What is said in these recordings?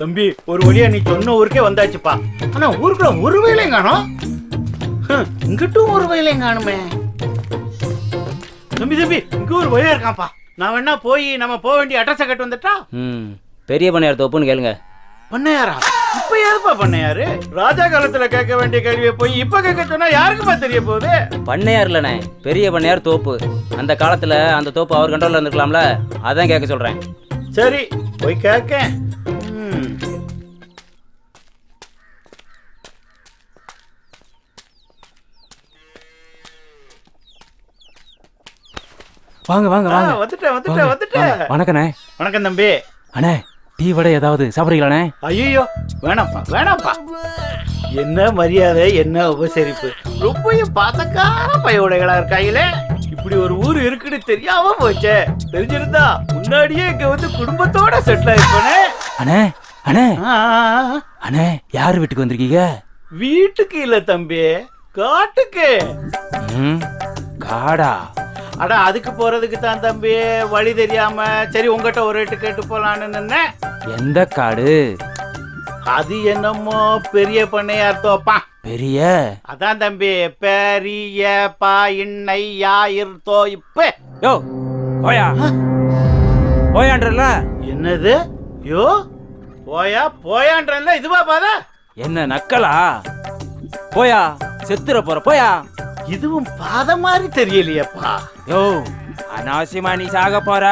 தம்பி ஒரு வழியா நீ சொன்ன ஊருக்கே வந்தாச்சுப்பா. ஆனா ஊருக்குள்ள ஒரு வேலையும் காணோம். இங்கிட்டும் ஒரு வேலையும் காணுமே. தம்பி தம்பி இங்க ஒரு வழியா இருக்கான்ப்பா. நான் வேணா போய் நம்ம போக வேண்டிய அட்ரஸை கட்டு வந்துட்டா? ம் பெரிய பண்ணையார் தோப்புன்னு கேளுங்க. பண்ணையாரா? இப்ப யாருப்பா பண்ணையாரு? ராஜா காலத்துல கேட்க வேண்டிய கேள்வியை போய் இப்ப கேட்க சொன்னா யாருக்குப்பா தெரிய போகுது? பண்ணையார் இல்லைண்ணே பெரிய பண்ணையார் தோப்பு. அந்த காலத்தில் அந்த தோப்பு அவர் கண்ட்ரோலில் இருந்திருக்கலாம்ல? அதான் கேட்க சொல்கிறேன் சரி போய் கேட்க வாங்க வாங்க வாங்க. வந்துட்டேன் வந்துட்டேன் வந்துட்டேன். வணக்கண்ணே. வணக்கம் தம்பி. அண்ணே டீ வடை ஏதாவது சாப்பிட்றீங்களாண்ணே? ஐயோ வேணாம்ப்பா வேணாம்ப்பா. என்ன மரியாதை என்ன உபசரிப்பு. ரொம்பவும் பாத்தக்கார பையோடைகளா இருக்காங்களே இப்படி ஒரு ஊர் இருக்குன்னு தெரியாம போச்சே. தெரிஞ்சிருந்தா முன்னாடியே இங்க வந்து குடும்பத்தோட செட்டில் ஆயிருப்பானே. அண்ணே அண்ணே. அண்ணே யார் வீட்டுக்கு வந்திருக்கீங்க? வீட்டுக்கு இல்ல தம்பி காட்டுக்கு. ம் காடா? அட அதுக்கு போறதுக்கு தான் தம்பி வழி தெரியாம சரி உங்ககிட்ட ஒரு ரேட்டு கேட்டு போலான்னு நின்னேன். எந்த காடு? அது என்னமோ பெரிய பண்ணையார் தோப்பான் பெரிய? அதான் தம்பி பெரிய பா இன்னை யாயிர் தோ இப்ப யோ போயா. போயான்றல என்னது? யோ போயா போயான்றல இதுவா பாதா. என்ன நக்கலா? போயா செத்துற போற போயா. இதுவும் பாத மாதிரி தெரியலையேப்பா. யோ அனாவசியமா நீ சாக போற.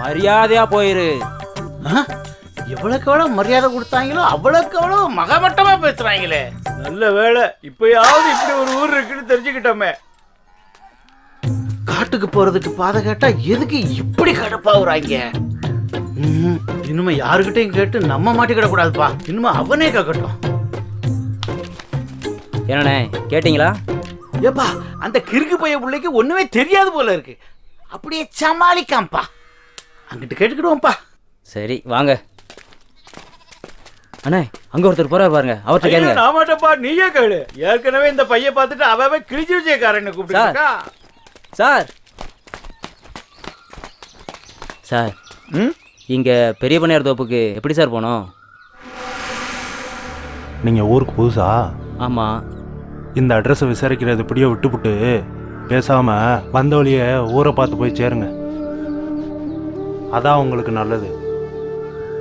மரியாதையா போயிரு. ஆ? எவ்வளவுக்கு எவ்வளவு மரியாதை கொடுத்தாங்களோ அவ்வளவுக்கு அவ்வளவு மகமட்டமா பேசுறாங்களே. நல்ல வேலை இப்பயாவது இப்படி ஒரு ஊர் இருக்குன்னு தெரிஞ்சுக்கிட்டோமே. காட்டுக்கு போறதுக்கு பாதை கேட்டா எதுக்கு இப்படி கடுப்பாவுறாங்க? இனிமே யாருக்கிட்டையும் கேட்டு நம்ம மாட்டிக்கிட கூடாதுப்பா இனிமே அவனே கேட்கட்டும் என்னண்ணே கேட்டிங்களா? ஏப்பா அந்த கிறுக்கு பைய பிள்ளைக்கு ஒண்ணுமே தெரியாது போல இருக்கு. அப்படியே சமாளிக்காம்ப்பா. அங்கிட்டு கேட்டுக்கிடுவோம்ப்பா. சரி வாங்க. அண்ணே அங்கே ஒருத்தர் போறாரு பாருங்க. அவர்கிட்ட கேளுங்க. நான் மாட்டேன்ப்பா நீயே கேளு. ஏற்கனவே இந்த பைய பார்த்துட்டு அவ கிழிச்சு வச்சேக்காரன்னு கூப்பிட்டு சார். சார். ம்? இங்கே பெரிய பண்ணையார் தோப்புக்கு எப்படி சார் போனோம்? நீங்கள் ஊருக்கு புதுசா? ஆமாம் இந்த அட்ரஸை விசாரிக்கிறது இப்படியே விட்டுப்புட்டு பேசாமல் வந்த வழியை ஊரை பார்த்து போய் சேருங்க. அதான் உங்களுக்கு நல்லது.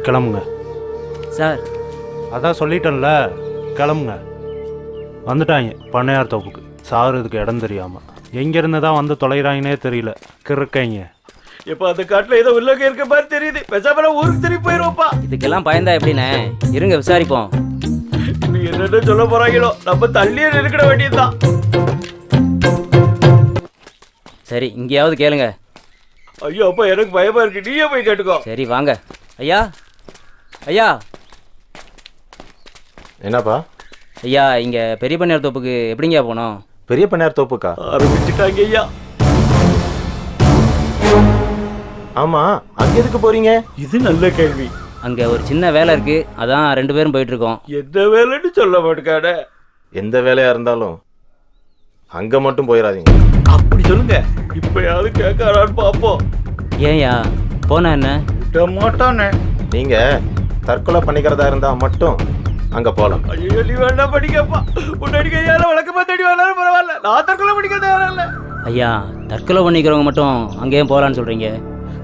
கிளம்புங்க. சார். அதான் சொல்லிட்டேன்ல கிளம்புங்க. வந்துட்டாங்க பண்ணையார் தோப்புக்கு. சாகிறதுக்கு இடம் தெரியாமல் எங்கேருந்து தான் வந்து தொலைகிறாங்கன்னே தெரியல. கிறுக்கைங்க. இப்ப அந்த காட்டுல ஏதோ உள்ளக இருக்க மாதிரி தெரியுது. பேசாம நான் ஊருக்கு திரும்பி போயிருவோம்ப்பா. இதுக்கெல்லாம் பயந்தா எப்படிண்ணே? இருங்க விசாரிப்போம். என்னென்ன சொல்ல போறாங்களோ நம்ம தள்ளியே நிற்கிட வேண்டியதுதான். சரி இங்கேயாவது கேளுங்க. ஐயோ அப்பா எனக்கு பயமா இருக்கு. நீயே போய் கேட்டுக்கோ. சரி வாங்க. ஐயா ஐயா. என்னப்பா? ஐயா இங்கே பெரிய பண்ணையார் தோப்புக்கு எப்படிங்க போனோம்? பெரிய பண்ணையார் தோப்புக்கா? ஆரம்பிச்சுட்டாங்க ஐயா. ஆமா அங்க எதுக்கு போறீங்க? இது நல்ல கேள்வி. அங்கே ஒரு சின்ன வேலை இருக்குது அதான் ரெண்டு பேரும் போயிட்டுருக்கோம். எந்த வேலைன்னு சொல்ல மாட்டேக்காட எந்த வேலையா இருந்தாலும் அங்க மட்டும் போயிடாதீங்க அப்படி சொல்லுங்க. இப்பயாவது கேட்கறான்னு பாப்போம் ஏன்யா போனா என்ன? விட மாட்டானே. நீங்க தற்கொலை பண்ணிக்கிறதா இருந்தா மட்டும் அங்க போலாம். ஐயோ நீ வேண்டாம் படிக்கப்பா. முன்னாடி கையால வழக்கமா தேடி வேணாலும் பரவாயில்ல. நான் தற்கொலை படிக்க தேவையில்ல ஐயா தற்கொலை பண்ணிக்கிறவங்க மட்டும் அங்கேயும் போகலான்னு சொல்கிறீங்க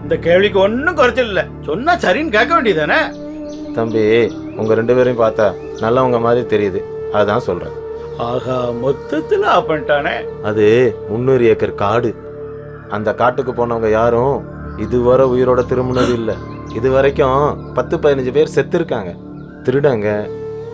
இந்த கேள்விக்கு ஒன்றும் குறைச்சல் இல்லை. சொன்னா சரின்னு கேட்க வேண்டியதானே தம்பி உங்க ரெண்டு பேரையும் பார்த்தா நல்லவங்க மாதிரி தெரியுது. அதான் சொல்றேன். ஆகா மொத்தத்தில் பண்ணிட்டானே. அது முந்நூறு ஏக்கர் காடு. அந்த காட்டுக்கு போனவங்க யாரும் இதுவரை உயிரோட திரும்பினது இல்லை. இது வரைக்கும் பத்து பதினஞ்சு பேர் செத்து இருக்காங்க திருடங்க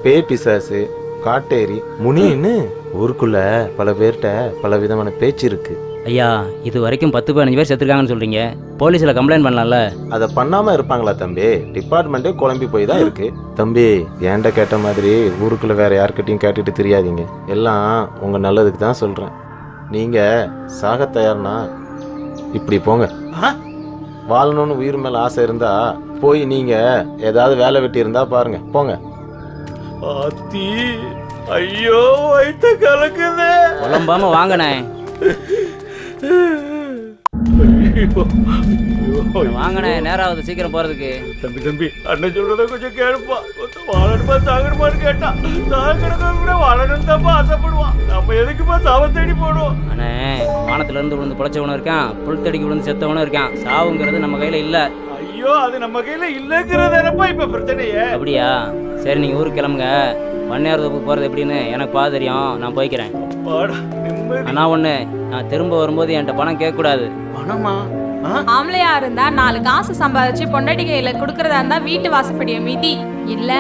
பேய் பிசாசு காட்டேரி முனின்னு ஊருக்குள்ள பல பேர்கிட்ட பல விதமான பேச்சு இருக்கு. ஐயா இது வரைக்கும் பத்து பதினஞ்சு பேர் செத்துருக்காங்கன்னு சொல்கிறீங்க போலீஸில் கம்ப்ளைண்ட் பண்ணலாம்ல? அதை பண்ணாம இருப்பாங்களா தம்பி? டிபார்ட்மெண்ட்டே குழம்பி போய் தான் இருக்கு. தம்பி ஏன்ட கேட்ட மாதிரி ஊருக்குள்ள வேற யார்கிட்டயும் கேட்டுட்டு தெரியாதீங்க. எல்லாம் உங்க நல்லதுக்கு தான் சொல்றேன். நீங்க சாக தயார்னா இப்படி போங்க. ஆ? வாழணும்னு உயிர் மேல ஆசை இருந்தா போய் நீங்க ஏதாவது வேலை வெட்டி இருந்தா பாருங்க. போங்க. ஐயோ வைத்த கலக்குது. குழம்பாம ஐயோ வாங்கண்ணே நேரம் ஆகுது சீக்கிரம் போறதுக்கு. தம்பி தம்பி அண்ணன் சொல்றத கொஞ்சம் கேளுப்பா. வாழணுமா சாகணுமான்னு கேட்டா சாகணுங்க கூட வாழணும் தான்ப்பா ஆசைப்படுவான். நம்ம எதுக்குப்பா சாவ தேடி போடும் அண்ணே வானத்துல இருந்து விழுந்து பிழைச்சவனும் இருக்கான் புல் தடிக்கு விழுந்து செத்தவனும் இருக்கான். சாவுங்கிறது நம்ம கையில இல்ல. ஐயோ அது நம்ம கையில இல்லங்கிறது என்னப்பா இப்ப பிரச்சனையே. அப்படியா? சரி நீங்க ஊருக்கு கிளம்புங்க. பண்ணையார் தோப்புக்கு போறது எப்படின்னு எனக்கு பாது தெரியும். நான் போய்க்கிறேன். பாடா நிம்மதி ஆனா ஒண்ணு நான் திரும்ப வரும்போது என்கிட்ட பணம் கேட்க கூடாது பணமா? ஆம்பளையா இருந்தா நாலு காசு சம்பாதிச்சு பொண்டாட்டி கையில குடுக்கறதா இருந்தா வீட்டு வாசப்படிய மிதி இல்ல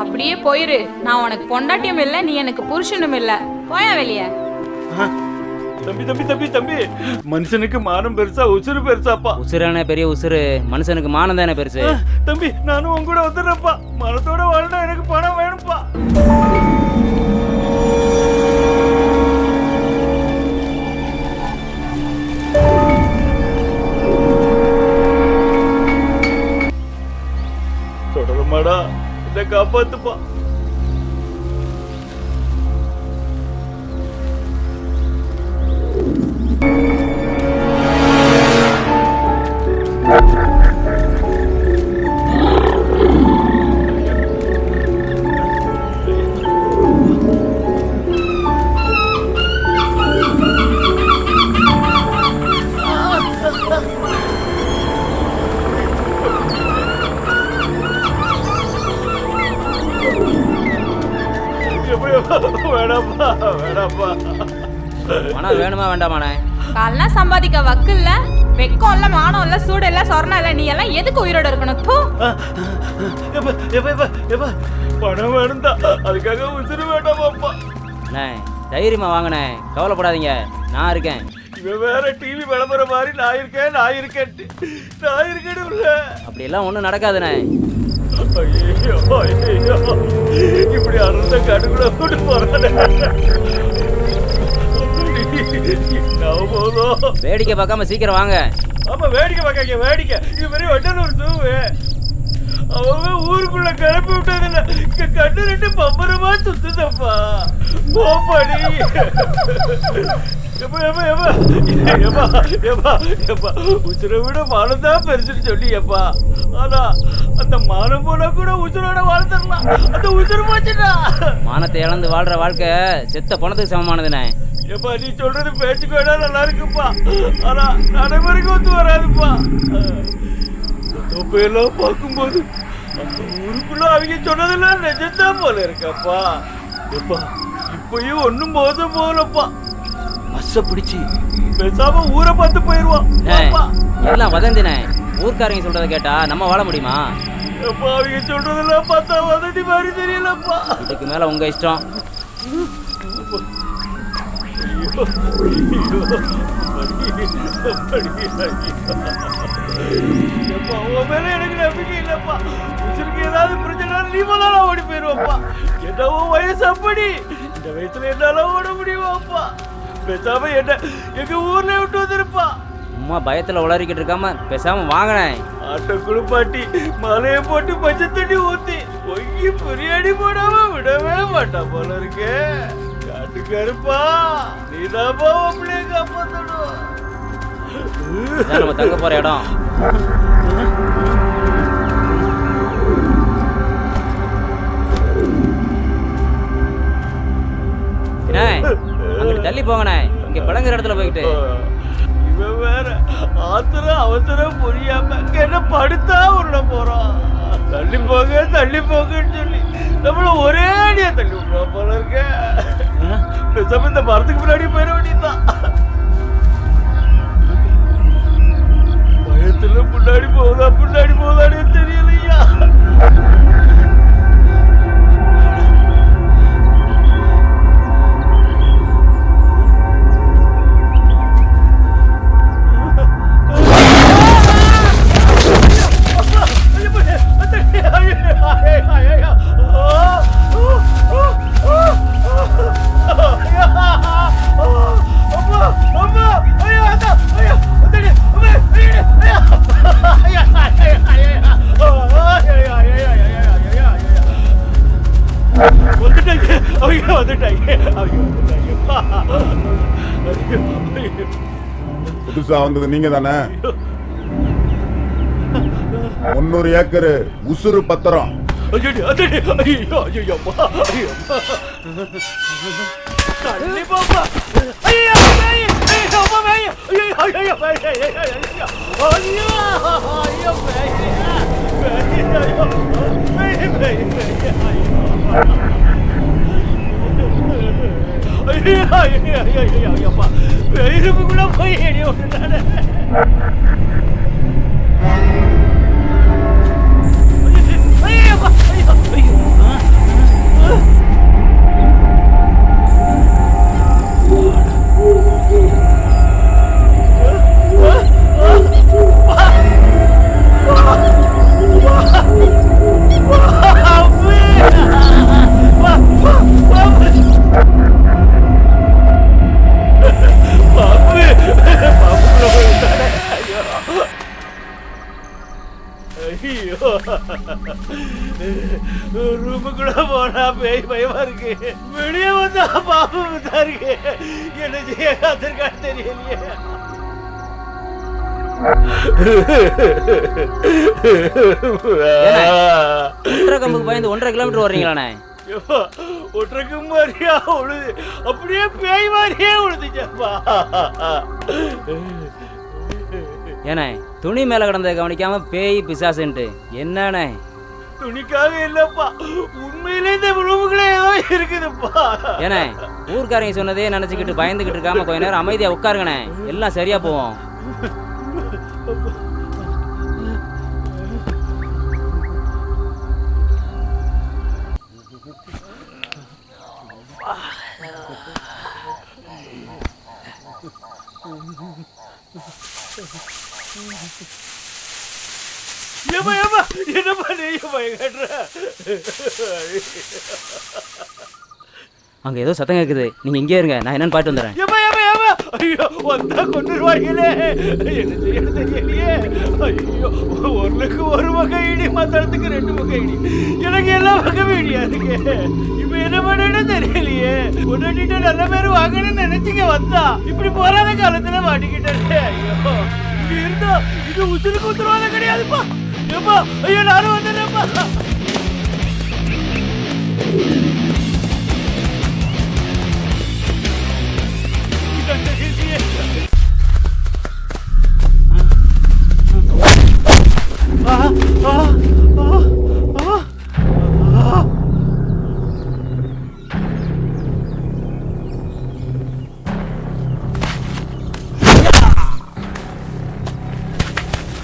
அப்படியே போயிரு. நான் உனக்கு பொண்டாட்டியும் இல்ல நீ எனக்கு புருஷனும் இல்ல. போயா வெளிய? தம்பி தம்பி தம்பி தம்பி. மனுஷனுக்கு மானம் பெருசா உசுறு பெருசாப்பா. உசுரான பெரிய உசுரு மனுஷனுக்கு மானம் தானே பெருசு. தம்பி நானும் உன் கூட வந்துடுறேன்ப்பா. மனத்தோட வாழணும் எனக்கு பணம் வேணும்ப்பா. பணம் வேணுமா வேண்டாமாண்ணே? காலனா சம்பாதிக்க வக்கு இல்ல வெக்கம் இல்ல மானம் இல்ல சூடு இல்ல சொரணம் இல்ல நீ எல்லாம் எதுக்கு உயிரோட இருக்கணும்? தூ. எப்ப எப்ப எப்ப எப்ப? பணம் வேணும் அதுக்காக உசுறு வேண்டாமாப்பா அண்ணே தைரியமா வாங்கண்ணே கவலைப்படாதீங்க நான் இருக்கேன். இவன் வேற டிவி விளம்பரம் மாதிரி நான் இருக்கேன் நான் இருக்கேன். நான் இருக்கேன்னு இல்ல. அப்படியெல்லாம் ஒன்றும் நடக்காதுண்ணே. ஐயோ ஐயோ. இப்படி அறுந்த கடுகுல போட்டு போறானே. வேடிக்கை பார்க்காம சீக்கிரம் வாங்க. ஆமா வேடிக்கை பார்க்காங்க வேடிக்கை. இது பெரிய வட்டனூர் தூவு அவங்க ஊருக்குள்ள கிளப்பி விட்டதில்ல. இங்க கண்ணு ரெண்டு பம்பரமா சுத்துதப்பா. போப்பாடி. உசுரை விட மானம் தான் பெருசுன்னு சொல்லியப்பா. ஆனா அந்த மானம் போனா கூட உசுரோட வாழ்ந்துடலாம். அந்த உசுறு போச்சுடா. மானத்தை இழந்து வாழ்ற வாழ்க்கை செத்த பணத்துக்கு சமமானதுண்ணே எப்பா நீ சொல்றது பேச்சுக்கு வேணா நல்லா இருக்குப்பா. ஆனா நடைமுறைக்கு ஒத்து வராதுப்பா. தொப்பையெல்லாம் பார்க்கும்போது அந்த ஊருக்குள்ள அவங்க சொன்னதெல்லாம் நிஜம்தான் போல இருக்கப்பா. எப்பா இப்பயும் ஒண்ணும் போத போலப்பா பஸ்ஸ பிடிச்சி பேசாம ஊரை பார்த்து அப்பா எல்லாம் வதந்திண்ணே ஊர்க்காரங்க சொல்றதை கேட்டா நம்ம வாழ முடியுமா? எப்பா அவங்க சொல்றதெல்லாம் பார்த்தா வதந்தி மாதிரி தெரியலப்பா. இதுக்கு மேல உங்க இஷ்டம். எனக்கு நம்பிக்கை இல்லப்பா. உசுருக்கு ஏதாவது பிரச்சனை நீ முதல்ல ஓடி போயிடுவாப்பா என்னவோ வயசு அப்படி இந்த வயசுல என்னால ஓட முடியுமாப்பா பேசாம என்ன எங்க ஊர்ல விட்டு வந்திருப்பா சும்மா பயத்துல உளறிக்கிட்டு இருக்காம பேசாம வாங்கினேன் ஆட்டோ குளிப்பாட்டி மலையை போட்டு பச்சை தண்ணி ஊத்தி பொங்கி பிரியாணி போடாம விடவே மாட்டா போல இருக்கே காப்பாத்தணும். இதான் நம்ம தங்க போற இடம். அங்கிட்டு தள்ளி போங்கண்ணே இங்க பிளங்குற இடத்துல போய்கிட்டு இவன் வேற ஆத்திரம் அவசரம் புரியாம என்ன படுத்தா உருள போறான். தள்ளி போக தள்ளி போகன்னு சொல்லி நம்மள ஒரே அடியா தள்ளி விட்டுறா போல இருக்க. பேசாம இந்த மரத்துக்கு முன்னாடி போயிட வேண்டியதுதான். பயத்துல முன்னாடி போதா பின்னாடி போதானே தெரியலையா? புதுசாக வந்தது நீங்கள் தானே முந்நூறு ஏக்கரு உசுறு பத்திரம் 哎呀呀呀呀呀呀！எறும்புக்குள்ள போய் எடி ஒன்று இருக்கு என்ன செய்ய காத்திருக்கான்னு தெரியலையே ஒன்றரை கம்புக்கு பயந்து ஒன்றரை கிலோமீட்டர் வர்றீங்களாண்ணே ஒற்றக்கு மாதிரியா உழுது. அப்படியே பேய் மாதிரியே உழுதுச்சப்பா. ஏண்ணே துணி மேலே கிடந்ததை கவனிக்காம பேய் பிசாசுன்ட்டு. என்னண்ணே? துணிக்காக இல்லப்பா. உண்மையிலே இந்த ஏதோ இருக்குதுப்பா. ஏண்ணே ஊர்க்காரங்க சொன்னதே நினச்சிக்கிட்டு பயந்துக்கிட்டு இருக்காம கொஞ்ச நேரம் அமைதியாக உட்காருங்கண்ணே. எல்லாம் சரியா போவோம். ஏப்பா ஏப்பா என்னப்பா நீ? பயங்கட்ற அங்கே ஏதோ சத்தம் கேட்குது நீங்கள் இங்கே இருங்க நான் என்னன்னு பாட்டு வந்துடுறேன். ஏப்பா ஏப்பா ஏப்பா ஐயோ வந்தா கொண்டுருவாங்களே என்ன செய்யணும் தெரியலையே. ஐயோ ஒருளுக்கு ஒரு பக்கம் இடி மத்தளத்துக்கு ரெண்டு பக்கம் இடி. எனக்கு எல்லா பக்கமும் இடியா இருக்கு. இப்ப என்ன பண்ணணும் தெரியலையே. பொண்டாட்டிட்ட நல்ல பேர் வாங்கணும்னு நினைச்சுங்க வந்தா. இப்படி போறாத காலத்துல மாட்டிக்கிட்டே ஐயோ இருந்தா இது உசுருக்கு உத்தரவாதம் கிடையாதுப்பா. எப்பா ஐயோ நானும் வந்துடுறேன் எப்பா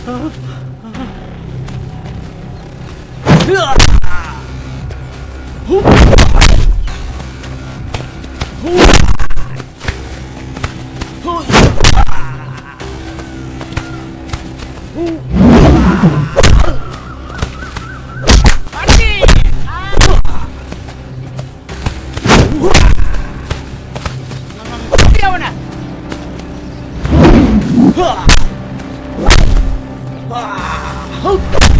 Huh? Ah! Ah!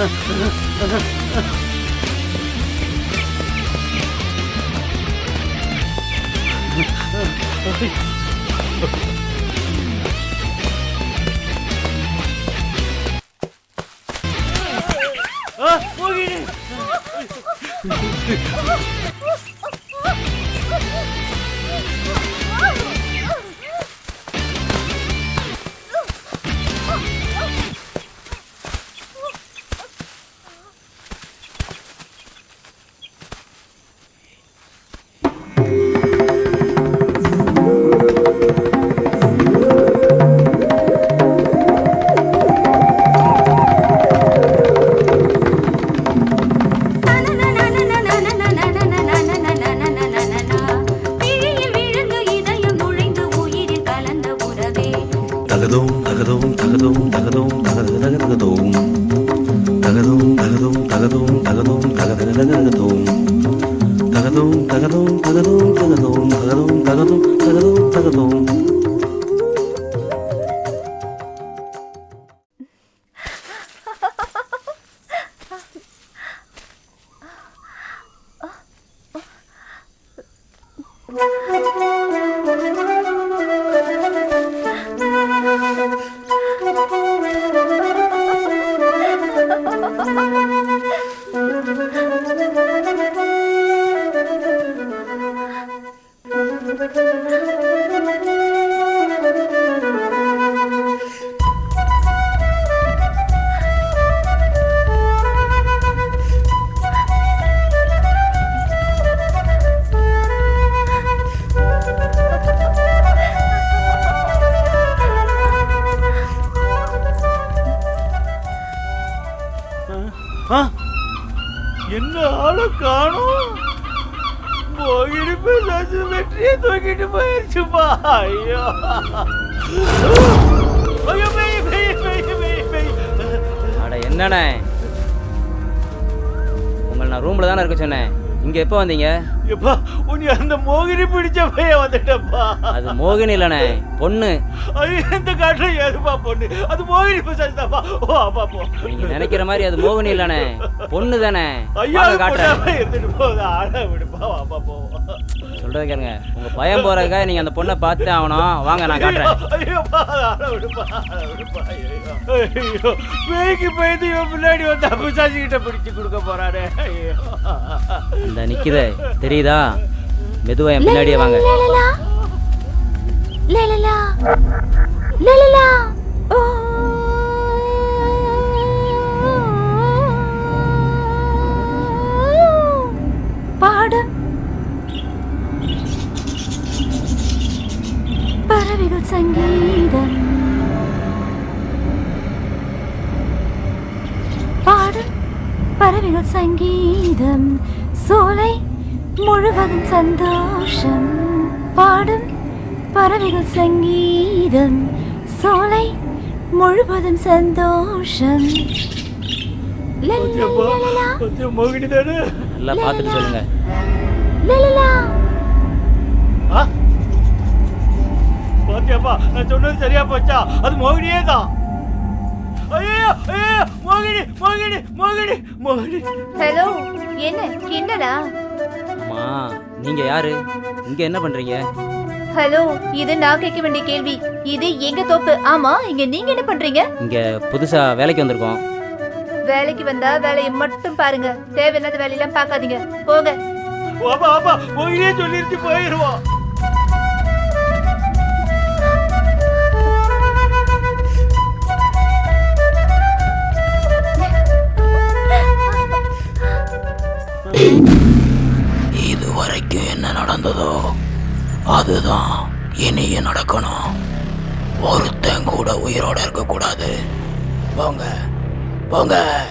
Ay. tagadum tagadum tagadum. Tagadum tagadum tagadum tagadum tagadum tagadum tagadum tagadum. ஐயோ. ஐயோ பெய் பெய் பெய் பெய் பெய். அட என்னண்ணே? உங்களை நான் ரூமில் தானே இருக்க சொன்னேன். இங்கே எப்போ வந்தீங்க? எப்பா உன்னை அந்த மோகினி பிடிச்ச பையன் வந்துட்டப்பா அது மோகினி இல்லைண்ணே பொண்ணு. ஐயோ இந்த காட்டுல ஏதுப்பா பொண்ணு? அது மோகினி பிசாசுதாப்பா ஓ அப்பா போ. நீங்கள் நினைக்கிற மாதிரி அது மோகினி இல்லைண்ணே பொண்ணு தானே ஐயா பொண்ணாம இருந்துட்டு போகுது. ஆட விடுப்பா அப்பா போ. சொல்கிறத கேளுங்க. உங்கள் பயம் போகிறதுக்காக நீங்க அந்த பொண்ணை பார்த்து ஆகணும். வாங்க நான் காட்டுறேன். பின்னாடி வந்து அபிசாசிக்கிட்ட பிடிச்சி கொடுக்க போகிறாரு இந்த நிற்கிது தெரியுதா? மெதுவா என் பின்னாடியே வாங்க. ஓ. பறவைகள் சங்கீதம் பாடும் பறவைகள் சங்கீதம் சோலை முழுவதும் சந்தோஷம் பாடும் பறவைகள் சங்கீதம் சோலை முழுவதும் சந்தோஷம் நல்லா பார்த்துட்டு சொல்லுங்க. பாத்தியாப்பா நான் சொன்னது சரியா போச்சா? அது மோகினியே தான் ஐயோ ஐயோ மோகினி மோகினி மோகினி மோகினி. ஹலோ என்ன கிண்டலா? அம்மா நீங்க யாரு? இங்க என்ன பண்றீங்க? ஹலோ இது நான் கேட்க வேண்டிய கேள்வி. இது எங்க தோப்பு? ஆமா இங்க நீங்க என்ன பண்றீங்க? இங்க புதுசா வேலைக்கு வந்திருக்கோம். வேலைக்கு வந்தா வேலையை மட்டும் பாருங்க. தேவையில்லாத வேலையெல்லாம் பார்க்காதீங்க. போங்க. ஆமா ஆமா மோகினியே சொல்லிருச்சு போயிருவோம் நடந்ததோ அதுதான். இனியும் நடக்கணும் ஒருத்தன் கூட உயிரோட இருக்கக்கூடாது. போங்க. போங்க.